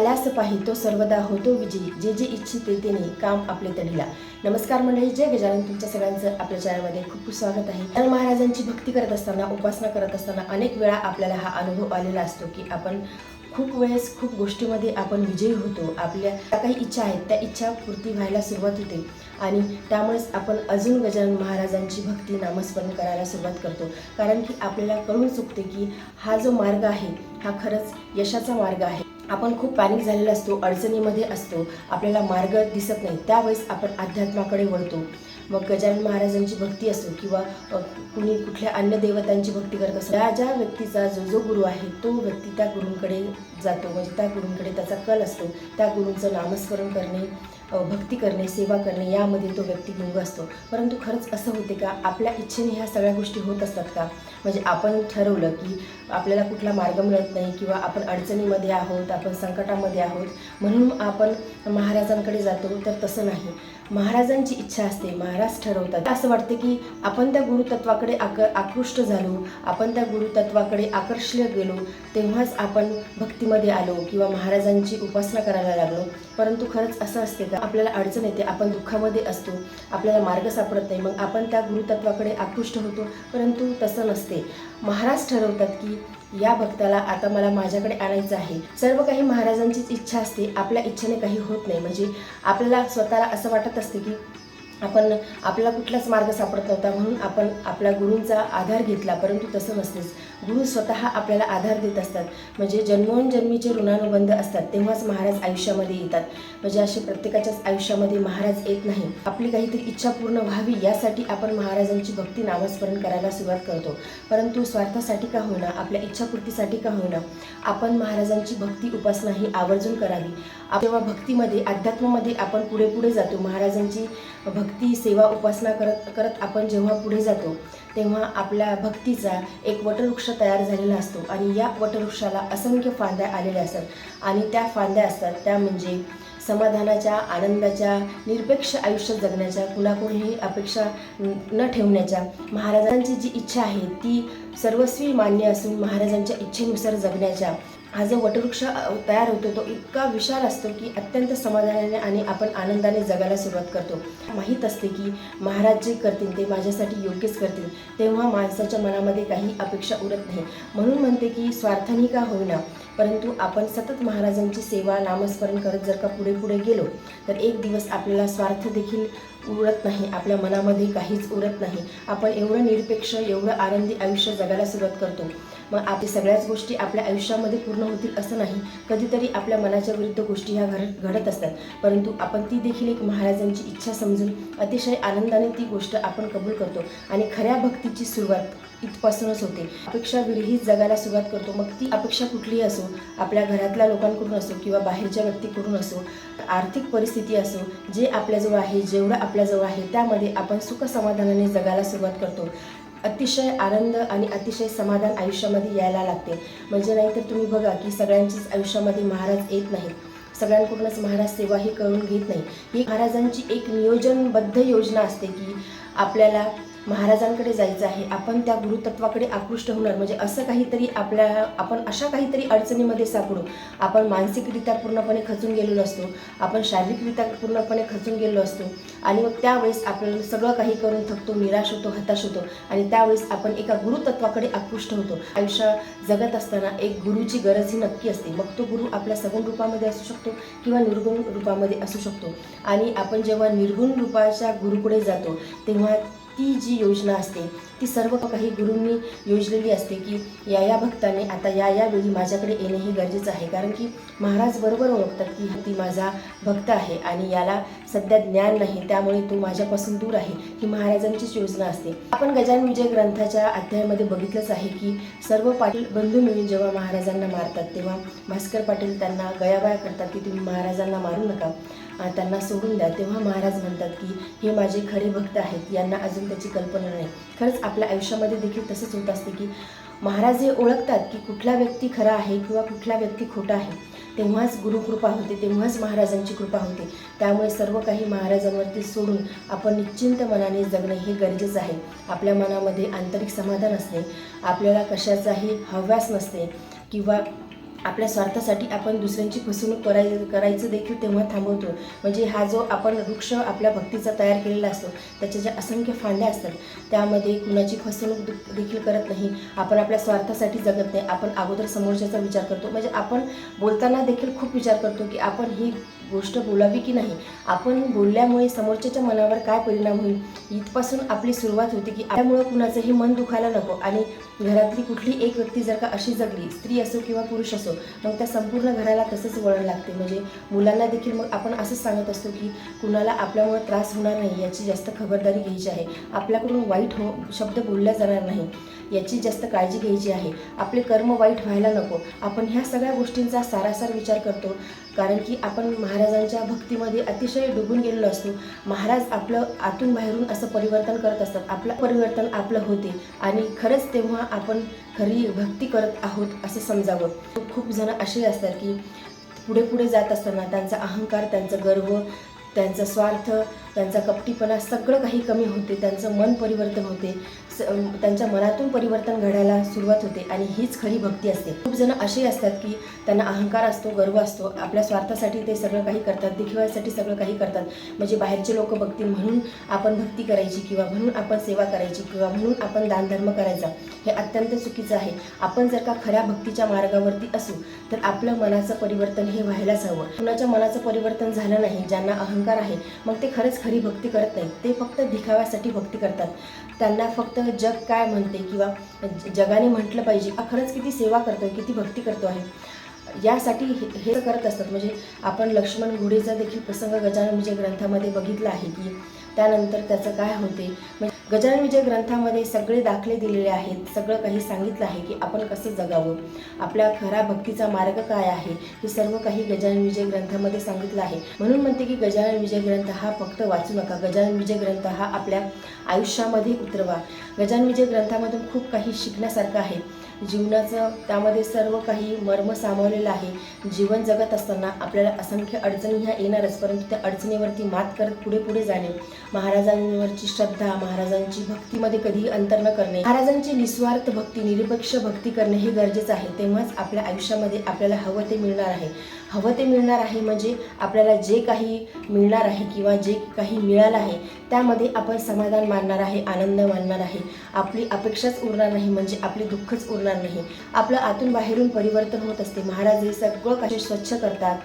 आल्यास पाहि तो सर्वदा होतो विजयी. जे जे इच्छिते ते नाही काम आपले तडीला. नमस्कार मंडळी जय गजानन. तुमच्या सगळ्यांचं आपल्या चॅनलमध्ये खूप खूप स्वागत आहे. तर महाराजांची भक्ती करत असताना उपासना करत असताना अनेक वेळा आपल्याला हा अनुभव आलेला असतो की आपण खूप वेळेस खूप गोष्टीमध्ये आपण विजयी होतो. आपल्या ज्या काही इच्छा आहेत त्या इच्छा पूर्ती व्हायला सुरुवात होते. आणि त्यामुळेच आपण अजून गजानन महाराजांची भक्ती नामस्मरण करायला सुरुवात करतो. कारण की आपल्याला कळून चुकते की हा जो मार्ग आहे हा खरंच यशाचा मार्ग आहे. आपण खूप पॅनिक झालेला असतो अडचणीमध्ये असतो. आपल्याला मार्ग दिसत नाही. त्यावेळेस आपण अध्यात्माकडे वळतो. मग गजानन महाराजांची भक्ती असो किंवा कुणी कुठल्या अन्य देवतांची भक्ती करत असो त्या ज्या व्यक्तीचा जो जो गुरु आहे तो व्यक्ती त्या गुरूंकडे जातो. म्हणजे त्या गुरूंकडे त्याचा कल असतो. त्या गुरूंचं नामस्मरण करणे भक्ती करणे सेवा करणे यामध्ये तो व्यक्ती गुंग असतो. परंतु खरंच असं होते का? आपल्या इच्छेने ह्या सगळ्या गोष्टी होत असतात का? म्हणजे आपण ठरवलं की आपल्याला कुठला मार्ग मिळत नाही किंवा आपण अडचणीमध्ये आहोत आपण संकटामध्ये आहोत म्हणून आपण महाराजांकडे जातो तर तसं नाही. महाराजांची इच्छा असते महाराज ठरवतात. असं वाटते की आपण त्या गुरुतत्वाकडे आक आकृष्ट झालो आपण त्या गुरुतत्वाकडे आकर्षले गेलो तेव्हाच आपण भक्तीमध्ये आलो किंवा महाराजांची उपासना करायला लागलो. परंतु खरंच असं असते का आपल्याला अडचण येते आपण दुःखामध्ये असतो आपल्याला मार्ग सापडत नाही मग आपण त्या गुरुतत्वाकडे आकृष्ट होतो परंतु तसं नसते. महाराज ठरवतात की या भक्ताला आता मला माझ्याकडे आणायचं आहे. सर्व काही महाराजांचीच इच्छा असते. आपल्या इच्छेने काही होत नाही. म्हणजे आपल्याला स्वतःला असं वाटत असते की आपण आपला कुठलाच मार्ग सापडत नव्हता म्हणून आपण आपल्या गुरूंचा आधार घेतला परंतु तसं नसतेच. गुरु स्वतः आपल्याला आधार देत असतात. म्हणजे जन्मोनजन्मीचे ऋणानुबंध असतात तेव्हाच महाराज आयुष्यामध्ये येतात. म्हणजे असे प्रत्येकाच्याच आयुष्यामध्ये महाराज येत नाही. आपली काहीतरी इच्छा पूर्ण व्हावी यासाठी आपण महाराजांची भक्ती नामस्मरण करायला सुरुवात करतो. परंतु स्वार्थासाठी का होईना आपल्या इच्छापूर्तीसाठी का होईना आपण महाराजांची भक्ती उपासना ही आवर्जून करावी. तेव्हा भक्तीमध्ये अध्यात्मामध्ये आपण पुढे पुढे जातो महाराजांची भक्ती सेवा उपासना करत करत आपण जेव्हा पुढे जातो तेव्हा आपल्या भक्तीचा एक वटवृक्ष तयार झालेला असतो. आणि या वटवृक्षाला असंख्य फांद्या आलेल्या असतात. आणि त्या फांद्या असतात त्या म्हणजे समाधानाच्या आनंदाच्या निरपेक्ष आयुष्य जगण्याच्या कुणाकुणीही अपेक्षा न न ठेवण्याच्या. महाराजांची जी इच्छा आहे ती सर्वस्वी मान्य असून महाराजांच्या इच्छेनुसार जगण्याच्या. हा जो वटवृक्ष तयार होतो तो इतका विशाल असतो की अत्यंत समाधानाने आणि आपण आनंदाने जगायला सुरुवात करतो. माहीत असते की महाराज जे करतील ते माझ्यासाठी योग्यच करतील तेव्हा माणसाच्या मनामध्ये काही अपेक्षा उरत नाही. म्हणून म्हणते की स्वार्थाने का होईना परंतु आपण सतत महाराजांची सेवा नामस्मरण करत जर का पुढे पुढे गेलो तर एक दिवस आपल्याला स्वार्थ देखील उरत नाही आपल्या मनामध्ये काहीच उरत नाही. आपण एवढं निरपेक्ष एवढं आनंदी आयुष्य जगायला सुरुवात करतो. मग आपली सगळ्याच गोष्टी आपल्या आयुष्यामध्ये पूर्ण होतील असं नाही. कधीतरी आपल्या मनाच्या विरुद्ध गोष्टी ह्या घडत घडत असतात. परंतु आपण ती देखील एक महाराजांची इच्छा समजून अतिशय आनंदाने ती गोष्ट आपण कबूल करतो आणि खऱ्या भक्तीची सुरुवात इथपासूनच होते. अपेक्षा विरहित जगायला सुरुवात करतो. मग ती अपेक्षा कुठलीही असो आपल्या घरातल्या लोकांकडून असो किंवा बाहेरच्या व्यक्तीकडून असो आर्थिक परिस्थिती असो जे आपल्याजवळ आहे जेवढं आपल्याजवळ आहे त्यामध्ये आपण सुख समाधानाने जगायला सुरुवात करतो. अतिशय आनंद आणि अतिशय समाधान आयुष्यामध्ये यायला लागते. म्हणजे नाही तर तुम्ही बघा की सगळ्यांचीच आयुष्यामध्ये महाराज येत नाहीत. सगळ्यांकडूनच महाराज सेवा ही करून घेत नाही ही महाराजांची एक नियोजनबद्ध योजना असते की आपल्याला महाराजांकडे जायचं आहे आपण त्या गुरुतत्वाकडे आकृष्ट होणार. म्हणजे असं काहीतरी आपल्या आपण अशा काहीतरी अडचणीमध्ये सापडू. आपण मानसिकरित्या पूर्णपणे खचून गेलेलो असतो. आपण शारीरिकरित्या पूर्णपणे खचून गेलेलो असतो. आणि मग त्यावेळेस आपल्याला सगळं काही करून थकतो निराश होतो हताश होतो. आणि त्यावेळेस आपण एका गुरुतत्वाकडे आकृष्ट होतो. आयुष्य जगत असताना एक गुरुची गरज ही नक्की असते. मग तो गुरु आपल्या सगुण रूपामध्ये असू शकतो किंवा निर्गुण रूपामध्ये असू शकतो. आणि आपण जेव्हा निर्गुण रूपाच्या गुरुकडे जातो तेव्हा ती जी योजना असते ती सर्व काही गुरूंनी योजलेली असते की या या भक्ताने आता या या वेळी माझ्याकडे येणे हे गरजेचं आहे. कारण की महाराज बरोबर ओळखतात की ती माझा भक्त आहे आणि याला सध्या ज्ञान नाही त्यामुळे तो माझ्यापासून दूर आहे ही महाराजांचीच योजना असते. आपण गजानन विजय ग्रंथाच्या अध्यायामध्ये बघितलंच आहे की सर्व पाटील बंधू मिळून जेव्हा महाराजांना मारतात तेव्हा भास्कर पाटील त्यांना गयाबाया करतात की तुम्ही महाराजांना मारू नका त्यांना सोडून द्या. तेव्हा महाराज म्हणतात की हे माझे खरे भक्त आहेत यांना अजून त्याची कल्पना नाही. खरंच आपल्या आयुष्यामध्ये देखील तसंच होत असते की महाराज हे ओळखतात की कुठला व्यक्ती खरा आहे किंवा कुठला व्यक्ती खोटा आहे. तेव्हाच गुरुकृपा होते तेव्हाच महाराजांची कृपा होते. त्यामुळे सर्व काही महाराजांवरती सोडून आपण निश्चिंत मनाने जगणे हे गरजेचं आहे. आपल्या मनामध्ये आंतरिक समाधान असणे आपल्याला कशाचाही हव्यास नसते किंवा आपल्या स्वार्थासाठी आपण दुसऱ्यांची फसवणूक कराय करायचं देखील तेव्हा थांबवतो. म्हणजे हा जो आपण वृक्ष आपल्या भक्तीचा तयार केलेला असतो त्याच्या ज्या असंख्य फांद्या असतात त्यामध्ये कुणाची फसवणूक देखील करत नाही. आपण आपल्या स्वार्थासाठी जगत नाही. आपण अगोदर समोरच्याचा विचार करतो. म्हणजे आपण बोलताना देखील खूप विचार करतो की आपण ही गोष्ट बोलावी की नाही? आपण बोलल्यामुळे समोरच्याच्या मनावर काय परिणाम होईल? इथपासून आपली सुरुवात होते की त्यामुळं कुणाचंही मन दुखायला नको आणि घरातली कुठली एक व्यक्ती जर का अशी जगली स्त्री असो किंवा पुरुष असो मग त्या संपूर्ण घराला तसंच वळण लागते. म्हणजे मुलांना देखील मग आपण असंच सांगत असतो की कुणाला आपल्यामुळे त्रास होणार नाही याची जास्त खबरदारी घ्यायची आहे. आपल्याकडून वाईट हो शब्द बोलल्या जाणार नाही याची जास्त काळजी घ्यायची आहे. आपले कर्म वाईट व्हायला नको. आपण ह्या सगळ्या गोष्टींचा सारासार विचार करतो. कारण की आपण महाराजांच्या भक्तीमध्ये अतिशय डुबून गेलेलो असतो. महाराज आपलं आतून बाहेरून असं परिवर्तन करत असतात. आपलं परिवर्तन आपलं होते आणि खरंच तेव्हा आपण खरी भक्ती करत आहोत असं समजावं. खूप जण असे असतात की पुढे पुढे जात असताना त्यांचा अहंकार त्यांचा गर्व त्यांचा स्वार्थ त्यांचा कपटीपणा सगळं काही कमी होते त्यांचं मन परिवर्तन होते स त्यांच्या मनातून परिवर्तन घडायला सुरुवात होते आणि हीच खरी भक्ती असते. खूप जण असे असतात की त्यांना अहंकार असतो गर्व असतो आपल्या स्वार्थासाठी ते सगळं काही करतात दिखवायसाठी सगळं काही करतात. म्हणजे बाहेरचे लोक बघतील म्हणून आपण भक्ती करायची किंवा म्हणून आपण सेवा करायची किंवा म्हणून आपण दानधर्म करायचा हे अत्यंत चुकीचं आहे. आपण जर का खऱ्या भक्तीच्या मार्गावरती असू तर आपलं मनाचं परिवर्तन हे व्हायलाच हवं. कुणाच्या मनाचं परिवर्तन झालं नाही ज्यांना अहंकार आहे मग ते खरंच खरी भक्ती करत नाहीत. ते फक्त दिखाव्यासाठी भक्ती करतात. त्यांना फक्त जग काय म्हणते किंवा जगाने म्हटलं पाहिजे. खरंच किती सेवा करतो आहे किती भक्ती करतो आहे. यासाठी हे हे करत असतात. म्हणजे आपण लक्ष्मण घोडेचा देखील प्रसंग गजानन विजय ग्रंथामध्ये बघितला आहे की त्यानंतर त्याचं काय होते. म्हणजे गजानन विजय ग्रंथामध्ये सगळे दाखले दिलेले आहेत. सगळं काही सांगितलं आहे की आपण कसं जगावं? आपल्या खरा भक्तीचा मार्ग काय आहे? हे सर्व काही गजानन विजय ग्रंथामध्ये सांगितलं आहे. म्हणून म्हणते की गजानन विजय ग्रंथ हा फक्त वाचू नका. गजानन विजय ग्रंथ हा आपल्या आयुष्यामध्ये उतरवा. गजानन विजय ग्रंथामधून खूप काही शिकण्यासारखं आहे. जीवनाचं त्यामध्ये सर्व काही मर्म सामावलेलं आहे. जीवन जगत असताना आपल्याला असंख्य अडचणी ह्या येणारच परंतु त्या अडचणीवरती मात करत पुढे पुढे जाणे. महाराजांवरची श्रद्धा महाराजांची भक्तीमध्ये कधीही अंतर न करणे. महाराजांची निस्वार्थ भक्ती निरपेक्ष भक्ती करणे हे गरजेचं आहे. तेव्हाच आपल्या आयुष्यामध्ये आपल्याला हवं ते मिळणार आहे. हवं ते मिळणार आहे म्हणजे आपल्याला जे काही मिळणार आहे किंवा जे काही मिळालं आहे त्यामध्ये आपण समाधान मानणार आहे आनंद मानणार आहे. आपली अपेक्षाच उरणार नाही म्हणजे आपले दुःखच उरणार नाही. आपलं आतून बाहेरून परिवर्तन होत असते. महाराज हे सगळं काही स्वच्छ करतात?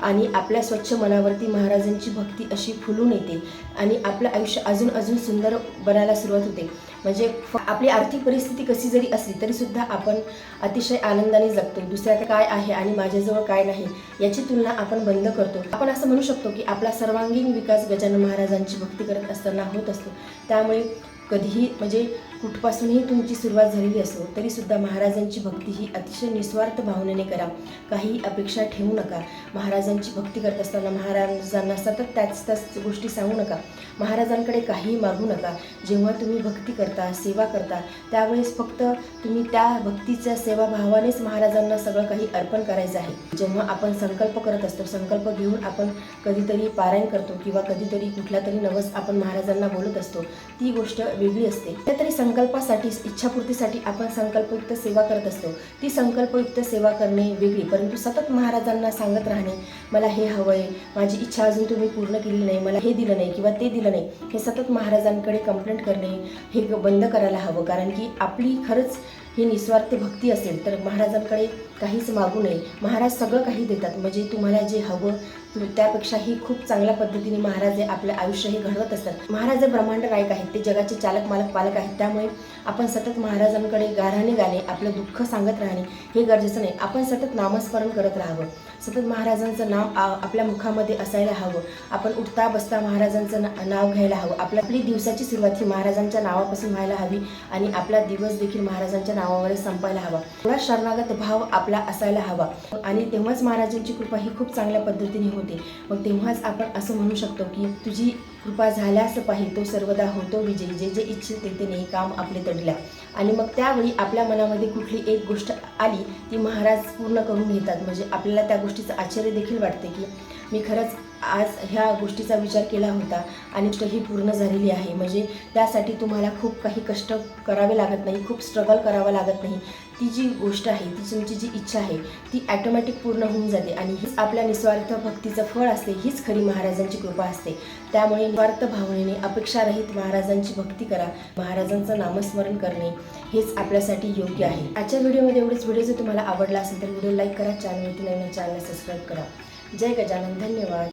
आणि आपल्या स्वच्छ मनावरती महाराजांची भक्ती अशी फुलून येते आणि आपलं आयुष्य अजून अजून सुंदर बनायला सुरुवात होते. म्हणजे आपली आर्थिक परिस्थिती कशी जरी असली तरी सुद्धा आपण अतिशय आनंदाने जगतो. दुसऱ्यात काय आहे आणि माझ्याजवळ काय नाही याची तुलना आपण बंद करतो. आपण असं म्हणू शकतो की आपला सर्वांगीण विकास गजानन महाराजांची भक्ती करत असताना होत असतो. त्यामुळे कधीही म्हणजे कुठपासूनही तुमची सुरुवात झालेली असो तरीसुद्धा महाराजांची भक्ती ही अतिशय निस्वार्थ भावनेने करा. काही अपेक्षा ठेवू नका. महाराजांची भक्ती करत असताना महाराजांना सतत त्याच त्याच गोष्टी सांगू नका. महाराजांकडे काहीही मागू नका. जेव्हा तुम्ही भक्ती करता सेवा करता त्यावेळेस फक्त तुम्ही त्या भक्तीच्या सेवाभावानेच महाराजांना सगळं काही अर्पण करायचं आहे. जेव्हा आपण संकल्प करत असतो संकल्प घेऊन आपण कधीतरी पारायण करतो किंवा कधीतरी कुठला तरी नवस आपण महाराजांना बोलत असतो ती गोष्ट वेगळी असते. तरी संकल्पासाठी इच्छापूर्तीसाठी आपण संकल्पयुक्त सेवा करत असतो. ती संकल्पयुक्त सेवा करणे वेगळी परंतु सतत महाराजांना सांगत राहणे मला हे हवं आहे माझी इच्छा अजून तुम्ही पूर्ण केली नाही मला हे दिलं नाही किंवा ते दिलं नाही हे सतत महाराजांकडे कंप्लेंट करणे हे बंद करायला हवं. कारण की आपली खरंच ही निस्वार्थ भक्ती असेल तर महाराजांकडे काहीच मागू नये. महाराज सगळं काही देतात. म्हणजे तुम्हाला जे हवं त्यापेक्षाही खूप चांगल्या पद्धतीने महाराज हे आपलं आयुष्य हे घडवत असतात. महाराज ब्रह्मांड नायक आहेत. ते जगाचे चालक मालक पालक आहेत. त्यामुळे आपण सतत महाराजांकडे गाराने गाणे आपलं दुःख सांगत राहणे हे गरजेचं नाही. आपण सतत नामस्मरण करत राहावं. सतत महाराजांचं नाव आपल्या मुखामध्ये असायला हवं. आपण उठता बसता महाराजांचं ना- नाव घ्यायला हवं. आपल्या आपली दिवसाची सुरुवात ही महाराजांच्या नावापासून व्हायला हवी आणि आपला दिवस देखील महाराजांच्या नावावर संपायला हवा. थोडा शरणागत भाव आपला असायला हवा. आणि तेव्हाच महाराजांची कृपा ही खूप चांगल्या पद्धतीने होते. मग तेव्हाच आपण असं म्हणू शकतो की तुझी कृपा झाल्यास पाहिजे तो सर्वदा होतो विजयी. जे जे इच्छित ते नाही काम आपले तडल्या. आणि मग त्यावेळी आपल्या मनामध्ये कुठली एक गोष्ट आली ती महाराज पूर्ण करून घेतात. म्हणजे आपल्याला त्या गोष्टीचं आश्चर्य देखील वाटते की मी खरंच आज ह्या गोष्टीचा विचार केला होता आणि ही पूर्ण झालेली आहे. म्हणजे त्यासाठी तुम्हाला खूप काही कष्ट करावे लागत नाही खूप स्ट्रगल करावं लागत नाही. ती जी गोष्ट आहे ती तुमची जी इच्छा आहे ती ॲटोमॅटिक पूर्ण होऊन जाते आणि हीच आपल्या निस्वार्थ भक्तीचं फळ असते हीच खरी महाराजांची कृपा असते. त्यामुळे निस्वार्थ भावनेने अपेक्षारहित महाराजांची भक्ती करा महाराजांचं नामस्मरण करणे हेच आपल्यासाठी योग्य आहे. आजच्या व्हिडिओमध्ये एवढेच. व्हिडिओ जर तुम्हाला आवडला असेल तर व्हिडिओ लाईक करा चॅनलवरती नवीन चॅनल सबस्क्राईब करा. जय गजानन. धन्यवाद.